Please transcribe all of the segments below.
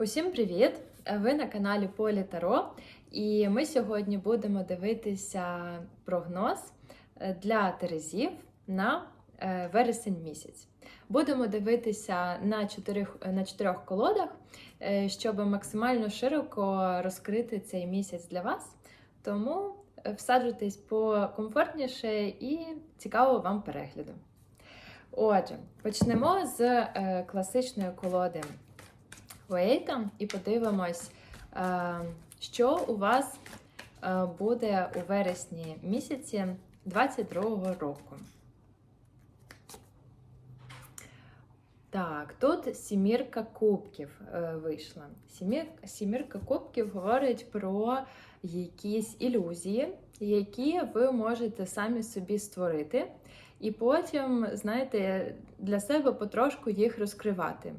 Усім привіт! Ви на каналі Полі Таро, і ми сьогодні будемо дивитися прогноз е, для Терезів на е, вересень місяць. Будемо дивитися на чотирьох, на чотирьох колодах, е, щоб максимально широко розкрити цей місяць для вас. Тому е, всаджуйтесь покомфортніше і цікавого вам перегляду. Отже, почнемо з е, класичної колоди Уейта і подивимось, е, що у вас е, буде у вересні місяці 22-го року. Так, тут сімірка кубків е, вийшла. Сімір, сімірка кубків говорить про якісь ілюзії, які ви можете самі собі створити, і потім, знаєте, для себе потрошку їх розкривати.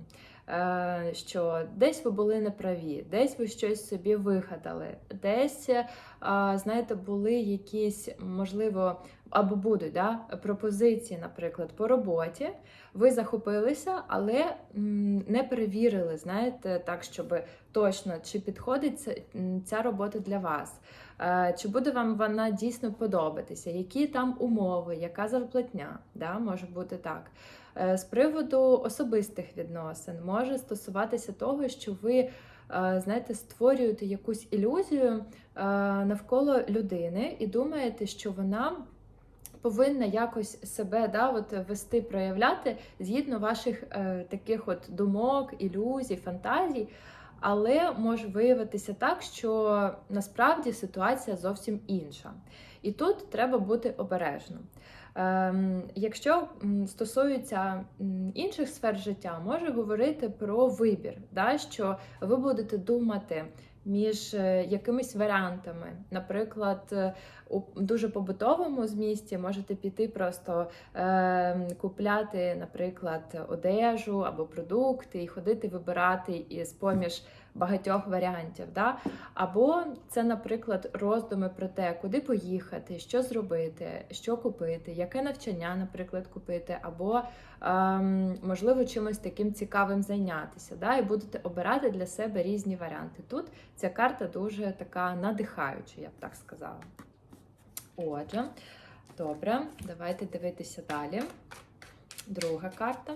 Е, Що десь ви були неправі, десь ви щось собі вигадали, десь, е, знаєте, були якісь, можливо, або будуть да, пропозиції, наприклад, по роботі. Ви захопилися, але не перевірили, знаєте, так, щоб точно чи підходить ця, робота для вас. Е, Чи буде вам вона дійсно подобатися? Які там умови, яка зарплатня? Да, Може бути так. Е, З приводу особистих відносин може стосуватися того, що ви е, знаєте, створюєте якусь ілюзію е, навколо людини і думаєте, що вона повинна якось себе да, от, вести, проявляти згідно ваших е, таких от думок, ілюзій, фантазій. Але може виявитися так, що насправді ситуація зовсім інша. І тут треба бути обережним. Ем, якщо стосується інших сфер життя, може говорити про вибір, да, що ви будете думати між е, якимись варіантами. Наприклад, е, у дуже побутовому змісті можете піти просто е, купляти, наприклад, одежу або продукти і ходити вибирати із поміж багатьох варіантів. Да? Або це, наприклад, роздуми про те, куди поїхати, що зробити, що купити, яке навчання, наприклад, купити, або можливо чимось таким цікавим зайнятися. Да? І будете обирати для себе різні варіанти. Тут ця карта дуже така надихаюча, я б так сказала. Отже, добре, давайте дивитися далі. Друга карта.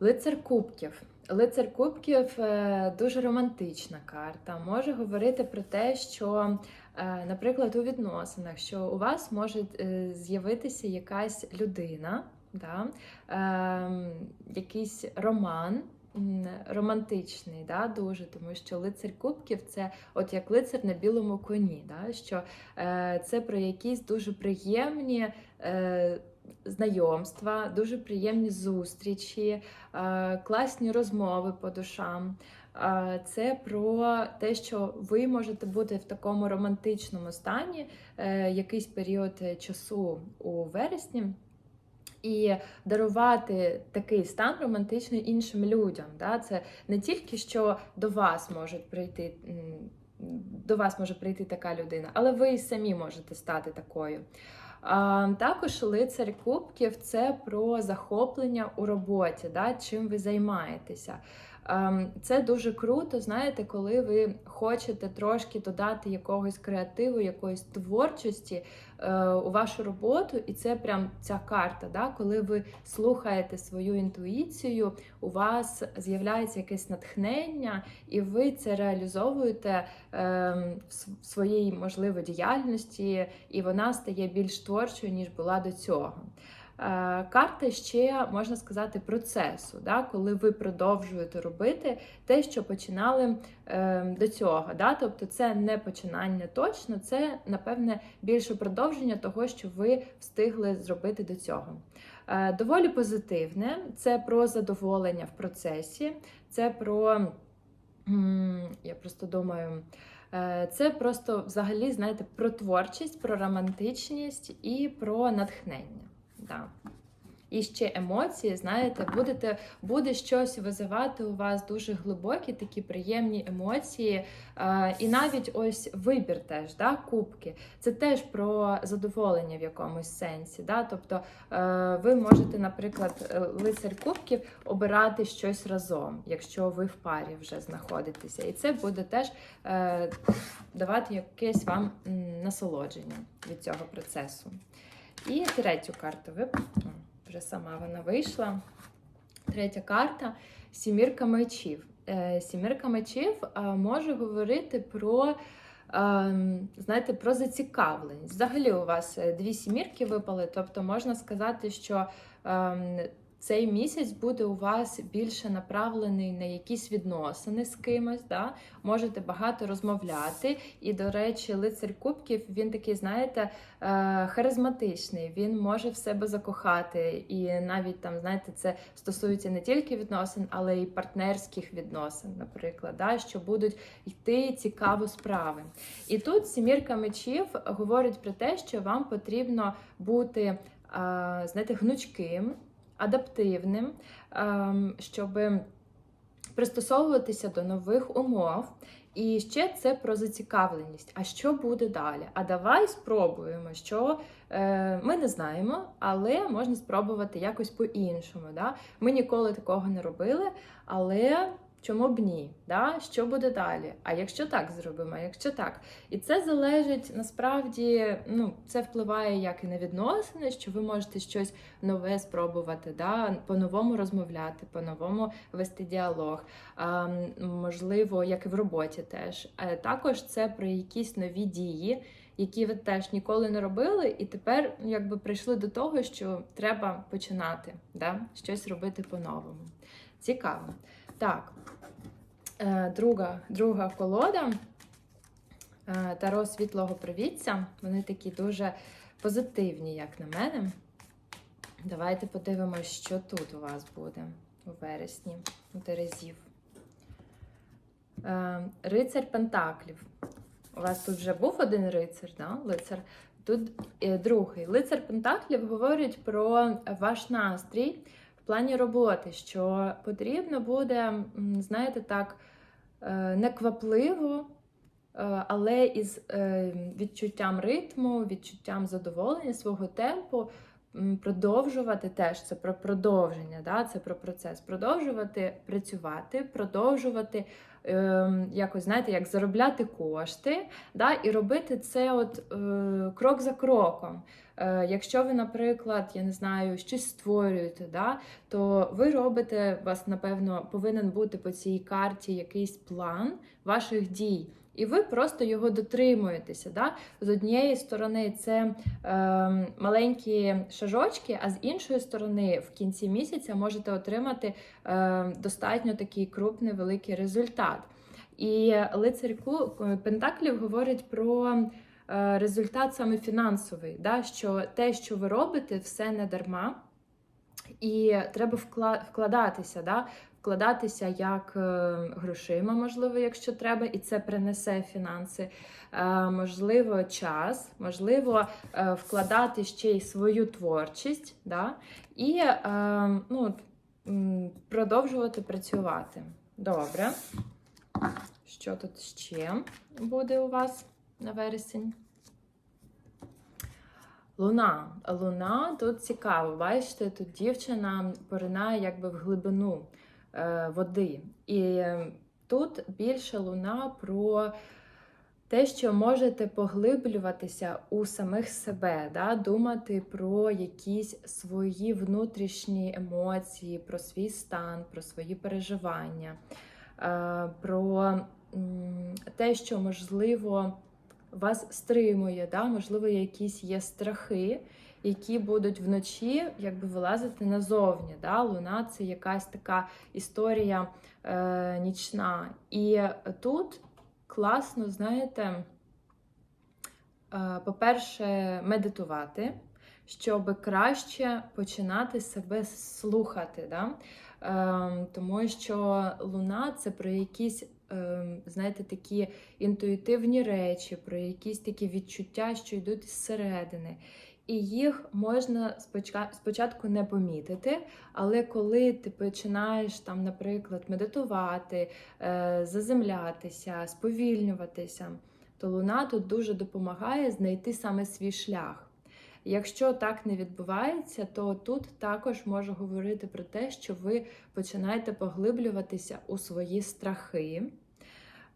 Лицар Кубків. Лицар Кубків е, дуже романтична карта. Може говорити про те, що, наприклад, у відносинах, що у вас може е, з'явитися якась людина, да? ем, якийсь роман. Романтичний, да, дуже, тому що лицар Кубків це от як лицар на білому коні, да, що е, це про якісь дуже приємні е, знайомства, дуже приємні зустрічі, е, класні розмови по душам. Е, Це про те, що ви можете бути в такому романтичному стані е, якийсь період часу у вересні. І дарувати такий стан романтичний іншим людям. Да? Це не тільки що до вас можуть прийти, до вас може прийти така людина, але ви і самі можете стати такою. А, Також лицар кубків це про захоплення у роботі, да? чим ви займаєтеся. Ем, Це дуже круто, знаєте, коли ви хочете трошки додати якогось креативу, якоїсь творчості е, у вашу роботу, і це прям ця карта, да? коли ви слухаєте свою інтуїцію, у вас з'являється якесь натхнення, і ви це реалізовуєте е, в своїй можливо діяльності, і вона стає більш творчою, ніж була до цього. Е, карта ще можна сказати процесу, да, коли ви продовжуєте робити те, що починали е, до цього. Да? Тобто це не починання точно, це напевне більше продовження того, що ви встигли зробити до цього. Е, доволі позитивне, це про задоволення в процесі, це про я просто думаю. Це просто взагалі, знаєте, про творчість, про романтичність і про натхнення. Да. І ще емоції, знаєте, будете, буде щось визивати у вас дуже глибокі, такі приємні емоції. Е, і навіть ось вибір теж, да, кубки. Це теж про задоволення в якомусь сенсі. Да? Тобто е, ви можете, наприклад, е, лицар кубків обирати щось разом, якщо ви в парі вже знаходитеся. І це буде теж е, давати якесь вам насолодження від цього процесу. І третю карту випустимо. Вже сама вона вийшла. Третя карта сімірка мечів. Е, Сімірка мечів може говорити про, знаєте, про зацікавленість. Взагалі, у вас е, дві сімірки випали, тобто можна сказати, що ем, цей місяць буде у вас більше направлений на якісь відносини з кимось. Да? Можете багато розмовляти. І, до речі, лицар кубків він такий, знаєте, е, харизматичний. Він може в себе закохати. І навіть там, знаєте, це стосується не тільки відносин, але й партнерських відносин, наприклад, да? що будуть йти цікаво справи. І тут сімірка мечів говорить про те, що вам потрібно бути, е, знаєте, гнучким адаптивним, ем, щоб пристосовуватися до нових умов. І ще це про зацікавленість. А що буде далі? А давай спробуємо, що е, ми не знаємо, але можна спробувати якось по-іншому. Да? Ми ніколи такого не робили, але чому б ні? Да? Що буде далі? А якщо так зробимо, а якщо так? І це залежить насправді, ну, це впливає як і на відносини, що ви можете щось нове спробувати, да? по-новому розмовляти, по-новому вести діалог. А, можливо, як і в роботі теж. А також це про якісь нові дії. Які ви теж ніколи не робили, і тепер якби прийшли до того, що треба починати да? щось робити по-новому. Цікаво. Так, е, друга, друга колода е, Таро світлого привітця. Вони такі дуже позитивні, як на мене. Давайте подивимось, що тут у вас буде у вересні, у Терезів. Е, Рицар Пентаклів. У вас тут вже був один рицар, да? лицар. Тут другий. Лицар Пентаклів говорить про ваш настрій в плані роботи, що потрібно буде, знаєте, так, е, неквапливо, е, але із е, відчуттям ритму, відчуттям задоволення свого темпу. Продовжувати теж це про продовження, да? це про процес. Продовжувати працювати, продовжувати е, якось, знаєте, як заробляти кошти, да? і робити це от е, крок за кроком. Е, якщо ви, наприклад, я не знаю, щось створюєте, да? то ви робите, вас, напевно, повинен бути по цій карті якийсь план ваших дій. І ви просто його дотримуєтеся. Да? З однієї сторони це е, маленькі шажочки, а з іншої сторони, в кінці місяця можете отримати е, достатньо такий крупний великий результат. І лицар Пентаклів говорить про е, результат саме фінансовий, да? що те, що ви робите, все не дарма. І треба вкладатися, да? Вкладатися як е, грошима, можливо, якщо треба, і це принесе фінанси. Е, можливо, час, можливо, е, вкладати ще й свою творчість, да? і ну, продовжувати працювати. Добре. Що тут ще буде у вас на вересень? Луна. Луна тут цікаво. Бачите, тут дівчина поринає якби в глибину води. І е, тут більше луна про те, що можете поглиблюватися у самих себе, да? думати про якісь свої внутрішні емоції, про свій стан, про свої переживання, е, про те, що можливо вас стримує, да? можливо, якісь є страхи, які будуть вночі якби вилазити назовні. Да? Луна це якась така історія е, нічна. І тут класно, знаєте, е, по-перше, медитувати, щоб краще починати себе слухати. Да? Е, тому що луна це про якісь ем, знаєте, такі інтуїтивні речі, про якісь такі відчуття, що йдуть зсередини. І їх можна спочатку не помітити, але коли ти починаєш там, наприклад, медитувати, е, заземлятися, сповільнюватися, то луна тут дуже допомагає знайти саме свій шлях. Якщо так не відбувається, то тут також можу говорити про те, що ви починаєте поглиблюватися у свої страхи.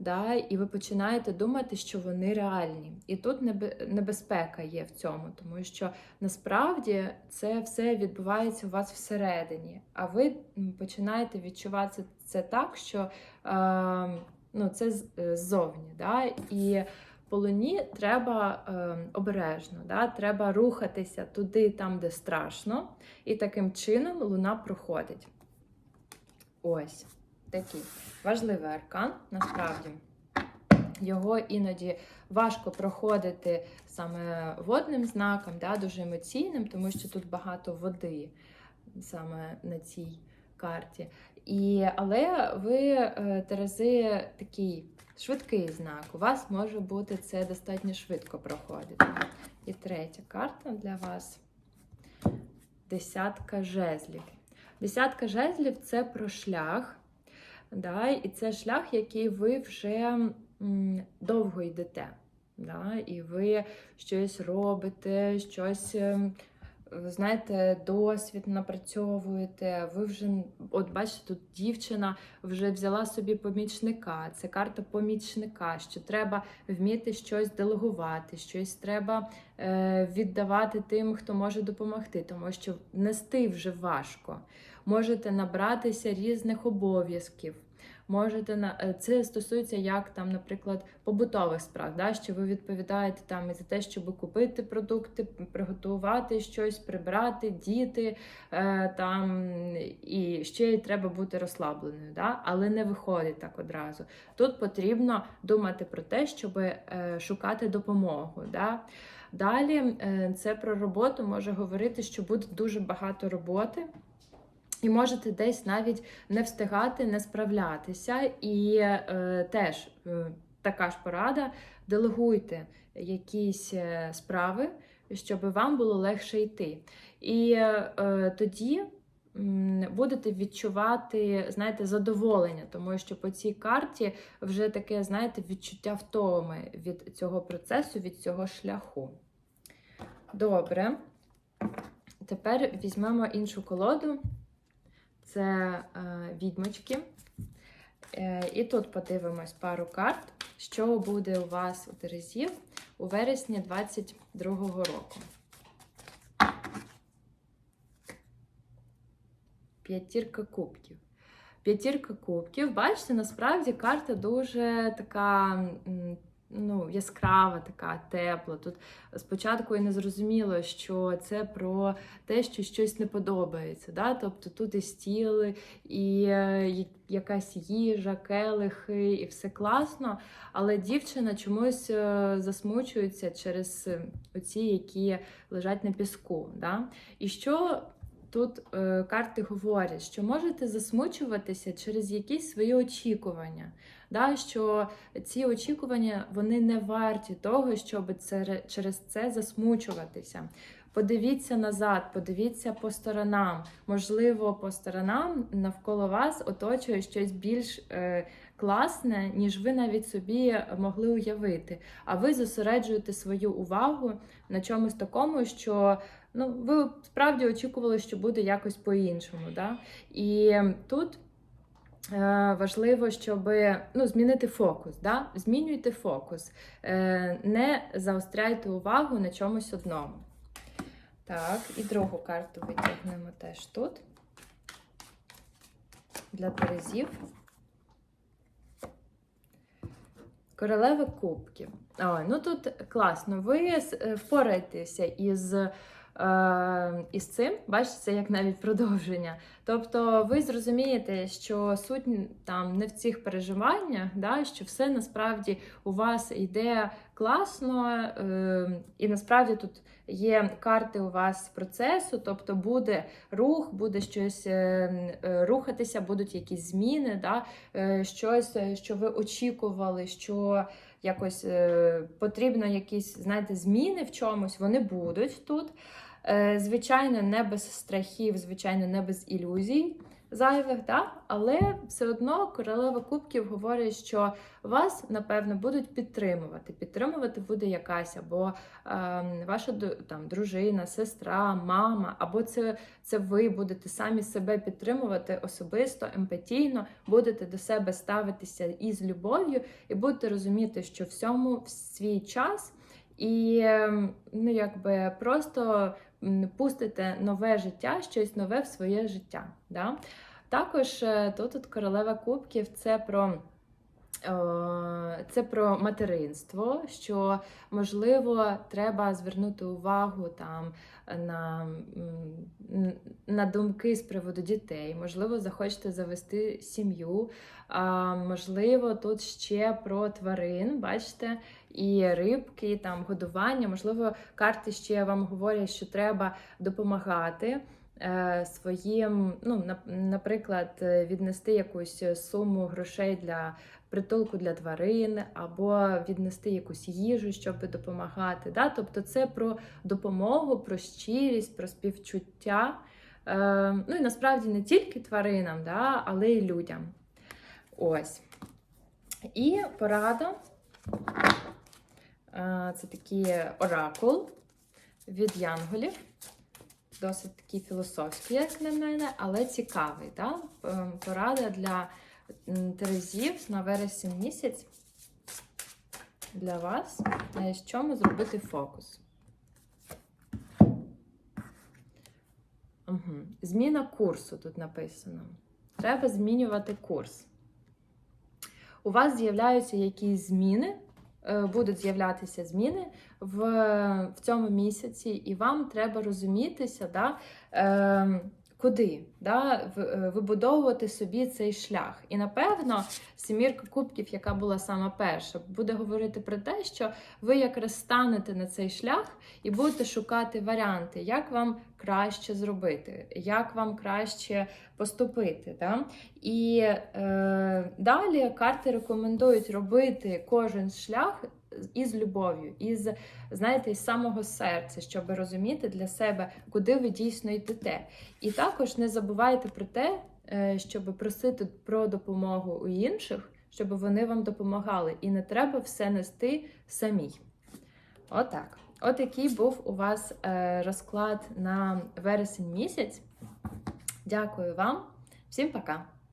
Да, і ви починаєте думати, що вони реальні. І тут небезпека є в цьому, тому що насправді це все відбувається у вас всередині, а ви починаєте відчувати це так, що е, ну, це е, ззовні. Да? І по луні треба е, обережно, да? треба рухатися туди, там, де страшно, і таким чином луна проходить. Ось такий важливий аркан, насправді. Його іноді важко проходити саме водним знаком, да, дуже емоційним, тому що тут багато води саме на цій карті. І, але ви, е, Терези, такий швидкий знак. У вас може бути це достатньо швидко проходити. І третя карта для вас десятка жезлів. Десятка жезлів це про шлях. Да? І це шлях, який ви вже довго йдете. Да? І ви щось робите, щось, ем, знаєте, досвід напрацьовуєте. Ви вже, от бачите, тут дівчина вже взяла собі помічника. Це карта помічника, що треба вміти щось делегувати, щось треба е, віддавати тим, хто може допомогти, тому що нести вже важко. Можете набратися різних обов'язків. Можете на е, це стосується як там, наприклад, побутових справ, да, що ви відповідаєте там і за те, щоб купити продукти, приготувати щось, прибрати, діти е, там і ще й треба бути розслабленою, да? але не виходить так одразу. Тут потрібно думати про те, щоб е, шукати допомогу. Да? Далі е, це про роботу може говорити, що буде дуже багато роботи. І можете десь навіть не встигати, не справлятися. І е, теж е, така ж порада: делегуйте якісь е, справи, щоб вам було легше йти. І е, тоді будете відчувати, знаєте, задоволення, тому що по цій карті вже таке, знаєте, відчуття втоми від цього процесу, від цього шляху. Добре. Тепер візьмемо іншу колоду це е, відьмочки. Е, і тут подивимось пару карт, що буде у вас у Терезів у вересні 22-го року. П'ятірка кубків. П'ятірка кубків, бачите, насправді карта дуже така. Ну, яскрава, така тепла. Тут спочатку і не зрозуміло, що це про те, що щось не подобається. Да? Тобто тут і стіли, і е, якась їжа, келихи, і все класно. Але дівчина чомусь е, засмучується через е, оці, які лежать на піску. Да? І що тут е, карти говорять, що можете засмучуватися через якісь свої очікування. Да, що ці очікування вони не варті того, щоб це, через це засмучуватися. Подивіться назад, подивіться по сторонам. Можливо, по сторонам навколо вас оточує щось більш е, класне, ніж ви навіть собі могли уявити. А ви зосереджуєте свою увагу на чомусь такому, що ну, ви справді очікували, що буде якось по-іншому. Да? І тут. Е, Важливо, щоб ну, змінити фокус. Да? Змінюйте фокус, Е, не заостряйте увагу на чомусь одному. Так, і другу карту витягнемо теж тут. Для Терезів. Королева кубків. Ой, ну тут класно. Ви с- впораєтеся із, е, із цим, бачите, це як навіть продовження. Тобто ви зрозумієте, що суть там не в цих переживаннях, да, що все насправді у вас йде класно, е, і насправді тут є карти у вас процесу, тобто буде рух, буде щось е, е, рухатися, будуть якісь зміни, да, е, щось, е, що ви очікували, що якось е, потрібно якісь, знаєте, зміни в чомусь, вони будуть тут. Е, звичайно, не без страхів, звичайно, не без ілюзій зайвих, да? але все одно королева кубків говорить, що вас, напевно, будуть підтримувати. Підтримувати буде якась або е, ваша там, дружина, сестра, мама, або це, це ви будете самі себе підтримувати особисто, емпатійно, будете до себе ставитися із любов'ю і будете розуміти, що всьому в свій час. І ем, ну, якби просто пустите нове життя, щось нове в своє життя. Да? Також е, тут королева кубків це про. е, Це про материнство, що можливо треба звернути увагу там на, на думки з приводу дітей. Можливо, захочете завести сім'ю. Можливо, тут ще про тварин, бачите, і рибки, там годування. Можливо, карти ще вам говорять, що треба допомагати е, своїм, ну, наприклад, е, віднести якусь суму грошей для притулку для тварин, або віднести якусь їжу, щоб допомагати. Да? Тобто це про допомогу, про щирість, про співчуття. Е, ну і насправді не тільки тваринам, да, але й людям. Ось. І порада. Е, Це такий оракул від янголів. Досить такий філософський, як на мене, але цікавий. Да? Порада для терезів на вересень місяць для вас. На чому зробити фокус. Угу. Зміна курсу тут написано. Треба змінювати курс. У вас з'являються якісь зміни, будуть з'являтися зміни в, в цьому місяці, і вам треба розумітися, да, е, куди да, е, вибудовувати собі цей шлях. І напевно, семірка кубків, яка була сама перша, буде говорити про те, що ви якраз станете на цей шлях і будете шукати варіанти, як вам краще зробити, як вам краще поступити. Да? І е, далі карти рекомендують робити кожен шлях із любов'ю, із, знаєте, із самого серця, щоб розуміти для себе, куди ви дійсно йдете. І також не забувайте про те, е, щоб просити про допомогу у інших, щоб вони вам допомагали. І не треба все нести самій. Отак. От який був у вас е, розклад на вересень місяць. Дякую вам. Всім пока!